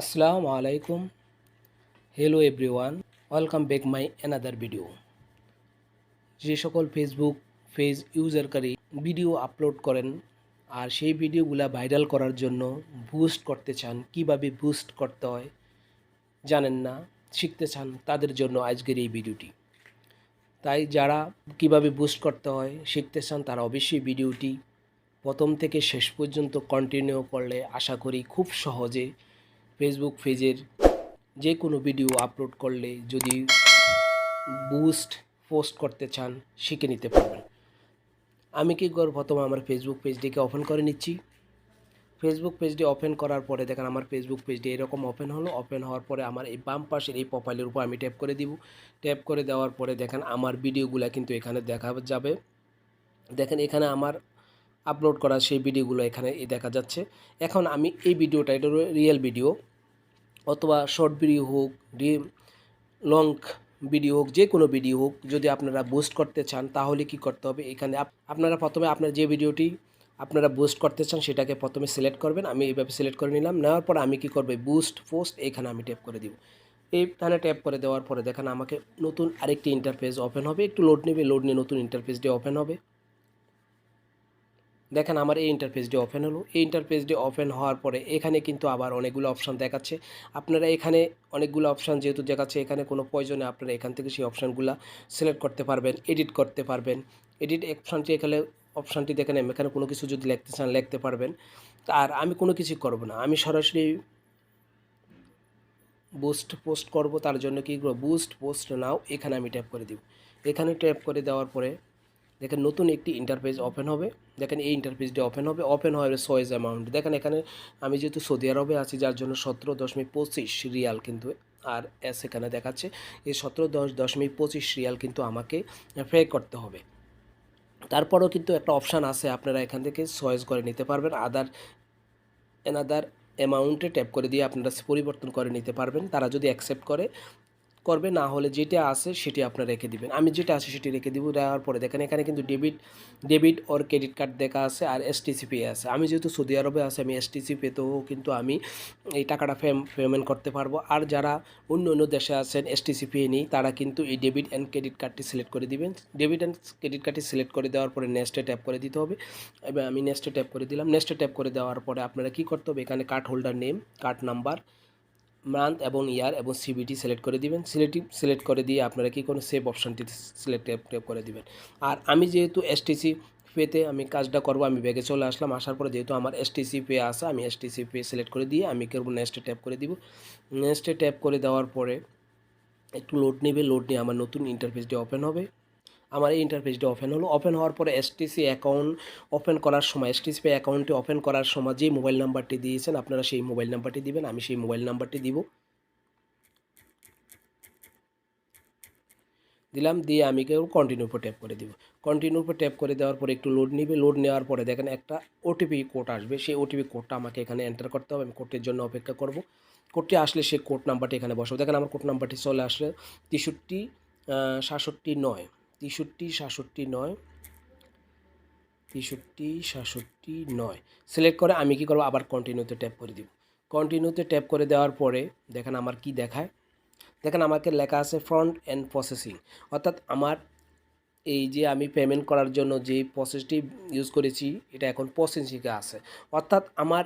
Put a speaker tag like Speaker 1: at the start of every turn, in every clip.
Speaker 1: আসসালামু আলাইকুম hello everyone welcome back my another video যে সকল ফেসবুক পেজ ইউজারকারী ভিডিও আপলোড করেন, আর সেই ভিডিওগুলা ভাইরাল করার জন্য বুস্ট করতে চান, কীভাবে বুস্ট করতে হয়, জানেন না, শিখতে চান, তাদের জন্য আজকের এই ভিডিওটি তাই যারা কীভাবে বুস্ট করতে হয়, শিখতে চান, তারা অবশ্যই ভিডিওটি প্রথম থেকে শেষ পর্যন্ত কন্টিনিউ করলে আশা করি খুব সহজে ফেসবুক পেজের যে কোনো ভিডিও আপলোড করলে যদি বুস্ট পোস্ট করতে চান, শিখে নিতে পারবেন। আমি কি করব? প্রথমে আমার ফেসবুক পেজটিকে ওপেন করে নিচ্ছি। ফেসবুক পেজটি ওপেন করার পরে দেখেন আমার ফেসবুক পেজটি এরকম ওপেন হলো। ওপেন হওয়ার পরে আমার এই বাম পাশের এই প্রোফাইলের উপর আমি ট্যাপ করে দিব। ট্যাপ করে দেওয়ার পরে দেখেন আমার ভিডিওগুলো কিন্তু এখানে দেখা যাবে। দেখেন এখানে আমার আপলোড করা সেই ভিডিওগুলো এখানে দেখা যাচ্ছে। এখন আমি এই ভিডিওটা এটা রিয়েল ভিডিও অথবা শর্ট ভিডিও হোক লং ভিডিও হোক, যে কোনো ভিডিও হোক, যদি আপনারা বুস্ট করতে চান, তাহলে কি করতে হবে? এখানে আপ- আপনারা প্রথমে আপনার যে ভিডিওটি আপনারা বুস্ট করতে চান, সেটাকে প্রথমে সিলেক্ট করবেন। আমি এইভাবে সিলেক্ট করে নিলাম। নেওয়ার পর আমি কি করব? বুস্ট পোস্ট এখানে আমি ট্যাপ করে দিব। এইখানে ট্যাপ করে দেওয়ার পরে দেখেন আমাকে নতুন আরেকটি ইন্টারফেস ওপেন হবে। একটু লোড নেবে লোড নিয়ে নতুন ইন্টারফেসটি ওপেন হবে। দেখেন আমার এই ইন্টারফেসটি ওপেন হলো। এই ইন্টারফেসটি ওপেন হওয়ার পরে এখানে কিন্তু আবার অনেকগুলো অপশান দেখাচ্ছে। আপনারা এখানে অনেকগুলো অপশান যেহেতু দেখাচ্ছে, এখানে কোনো প্রয়োজনে আপনারা এখান থেকে সেই অপশানগুলো সিলেক্ট করতে পারবেন এডিট করতে পারবেন। এডিট অপশানটি এখানে অপশানটি দেখেন, এখানে কোনো কিছু যদি লিখতে চান, লিখতে পারবেন। আর আমি কোনো কিছু করব না। আমি সরাসরি বুস্ট পোস্ট করব, তার জন্য কী বুস্ট পোস্ট নাও এখানে আমি ট্যাপ করে দিব। এখানে ট্যাপ করে দেওয়ার পরে দেখেন নতুন একটি ইন্টারফেস ওপেন হবে। দেখেন এই ইন্টারফেসটি ওপেন হবে। ওপেন হবে সয়েজ অ্যামাউন্ট দেখেন এখানে আমি যেহেতু সৌদি আরবে আছি, যার জন্য সতেরো দশমিক পঁচিশ রিয়াল কিন্তু আর এস এখানে দেখাচ্ছে। এই সতেরো দশ দশমিক পঁচিশ রিয়াল কিন্তু আমাকে পে করতে হবে। তারপরেও কিন্তু একটা অপশান আছে, আপনারা এখান থেকে চয়েস করে নিতে পারবেন। আদার এনাদার অ্যামাউন্টে ট্যাপ করে দিয়ে আপনারা পরিবর্তন করে নিতে পারবেন। তারা যদি অ্যাকসেপ্ট করে করবে, না হলে যেটা আছে সেটি আপনারা রেখে দিবেন। আমি যেটা আছে সেটি রেখে দিব, দেওয়ার পরে দেখেন এখানে কিন্তু debit debit or credit card দেখা আছে আর এসটিসি পে আছে। আমি যেহেতু সৌদি আরবে আছে, আমি এসটিসি পেতেও কিন্তু আমি এই টাকাটা পেমেন্ট করতে পারব। আর যারা অন্য অন্য দেশে আছেন এসটিসি পে নেই, তারা কিন্তু এই ডেবিট অ্যান্ড ক্রেডিট কার্ডটি সিলেক্ট করে দিবেন। ডেবিট অ্যান্ড ক্রেডিট কার্ডটি সিলেক্ট করে দেওয়ার পরে নেক্সটে ট্যাপ করে দিতে হবে। এবার আমি নেক্সটে ট্যাপ করে দিলাম। নেক্সটে ট্যাপ করে দেওয়ার পরে আপনারা কী করতে হবে? এখানে card holder name card number month এবং ইয়ার এবং সিবিটি সিলেক্ট করে দিবেন। সিলেক্ট সিলেক্ট করে দিয়ে আপনারা কি কোনো সেভ অপশানটি সিলেক্ট ট্যাপ করে দিবেন। আর আমি যেহেতু এসটিসি পেতে আমি কাজটা করব, আমি ব্যাগে চলে আসলাম, আসার পরে যেহেতু আমার এসটিসি পে আসে আমি এসটিসি পে সিলেক্ট করে দিয়ে আমি করব, নেক্সটে ট্যাপ করে দিব। নেক্সটে ট্যাপ করে দেওয়ার পরে একটু লোড নেবে, লোড নিয়ে আমার নতুন ইন্টারফেসটি ওপেন হবে। আমার এই ইন্টারফেসটি ওপেন হলো। ওপেন হওয়ার পরে এসটিসি অ্যাকাউন্ট ওপেন করার সময় এসটিসি অ্যাকাউন্টটি ওপেন করার সময় যে মোবাইল নাম্বারটি দিয়েছেন, আপনারা সেই মোবাইল নাম্বারটি দিবেন, আমি সেই মোবাইল নাম্বারটি দিব। দিলাম, দিয়ে আমি কেউ কন্টিনিউ উপর ট্যাপ করে দিব। কন্টিনিউ উপর ট্যাপ করে দেওয়ার পরে একটু লোড নিবে। লোড নেওয়ার পরে দেখেন একটা ওটিপি কোড আসবে। সেই ওটিপি কোডটা আমাকে এখানে এন্টার করতে হবে। আমি কোডটির জন্য অপেক্ষা করব। কোডটি আসলে সেই কোড নাম্বারটি এখানে বসাবো। দেখেন আমার কোড নাম্বারটি চলে আসলে তেষট্টি সাতষট্টি নয়। তেষট্টি, সাতষট্টি নয়। তেষট্টি, সাতষট্টি নয়। সিলেক্ট করে আমি কি করব? আবার কন্টিনিউতে ট্যাপ করে দিব। কন্টিনিউতে ট্যাপ করে দেওয়ার পরে দেখেন আমার কি দেখায়? দেখেন আমাকে লেখা আছে ফ্রন্ট অ্যান্ড প্রসেসিং অর্থাৎ আমার এই যে আমি পেমেন্ট করার জন্য যে প্রসেসটি ইউজ করেছি, এটা এখন প্রসেসিংয়ে আছে। অর্থাৎ আমার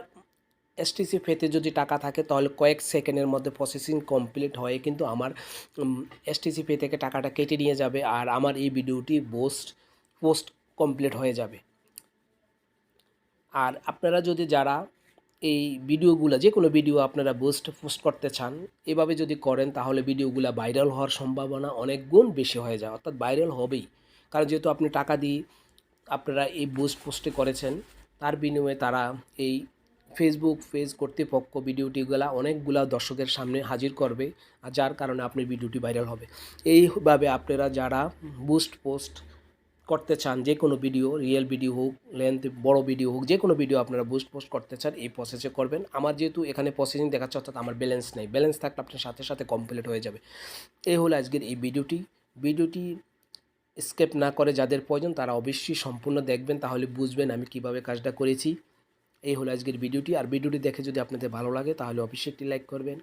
Speaker 1: এসটিসি পেতে যদি টাকা থাকে, তাহলে কয়েক সেকেন্ডের মধ্যে প্রসেসিং কমপ্লিট হয়ে কিন্তু আমার এসটিসি পে থেকে টাকাটা কেটে নিয়ে যাবে আর আমার এই ভিডিওটি পোস্ট পোস্ট কমপ্লিট হয়ে যাবে। আর আপনারা যদি যারা এই ভিডিওগুলো, যে কোনো ভিডিও আপনারা বুস্ট পোস্ট করতে চান, এভাবে যদি করেন, তাহলে ভিডিওগুলো ভাইরাল হওয়ার সম্ভাবনা অনেক গুণ বেশি হয়ে যায়, অর্থাৎ ভাইরাল হবেই। কারণ যেহেতু আপনি টাকা দিয়ে আপনারা এই বুস্ট পোস্টে করেছেন, তার বিনিময়ে তারা এই ফেসবুক পেজ কর্তৃপক্ষ ভিডিওটিগুলা অনেকগুলা দর্শকের সামনে হাজির করবে, আর যার কারণে আপনি ভিডিওটি ভাইরাল হবে। এইভাবে আপনারা যারা বুস্ট পোস্ট করতে চান, যে কোনো ভিডিও রিয়েল ভিডিও হোক লেন্থ বড় ভিডিও হোক, যে কোনো ভিডিও আপনারা বুস্ট পোস্ট করতে চান, এই প্রসেসে করবেন। আমার যেহেতু এখানে প্রসেসিং দেখাচ্ছে, অর্থাৎ আমার ব্যালেন্স নেই। ব্যালেন্স থাকলে আপনার সাথে সাথে কমপ্লিট হয়ে যাবে। এই হলো আজকের এই ভিডিওটি ভিডিওটি স্কেপ না করে যাদের প্রয়োজন, তারা অবশ্যই সম্পূর্ণ দেখবেন, তাহলে বুঝবেন আমি কীভাবে কাজটা করেছি। এই হলো আজকের ভিডিওটি। আর ভিডিওটি দেখে যদি আপনাদের ভালো লাগে, তাহলে অবশ্যই একটি লাইক করবেন।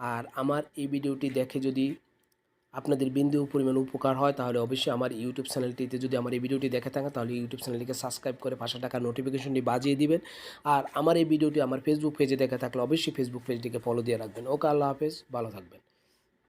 Speaker 1: আর আমার এই ভিডিওটি দেখে যদি আপনাদের বিন্দু পরিমাণ উপকার হয়, তাহলে অবশ্যই আমার ইউটিউব চ্যানেলটিতে যদি আমার এই ভিডিওটি দেখে থাকেন, তাহলে ইউটিউব চ্যানেলটিকে সাবস্ক্রাইব করে পাশে টাকা নোটিফিকেশনটি বাজিয়ে দিবেন। আর আমার এই ভিডিওটি আমার ফেসবুক পেজে দেখে থাকলে অবশ্যই ফেসবুক পেজটিকে ফলো দিয়ে রাখবেন। ওকে, আল্লাহ হাফেজ, ভালো থাকবেন।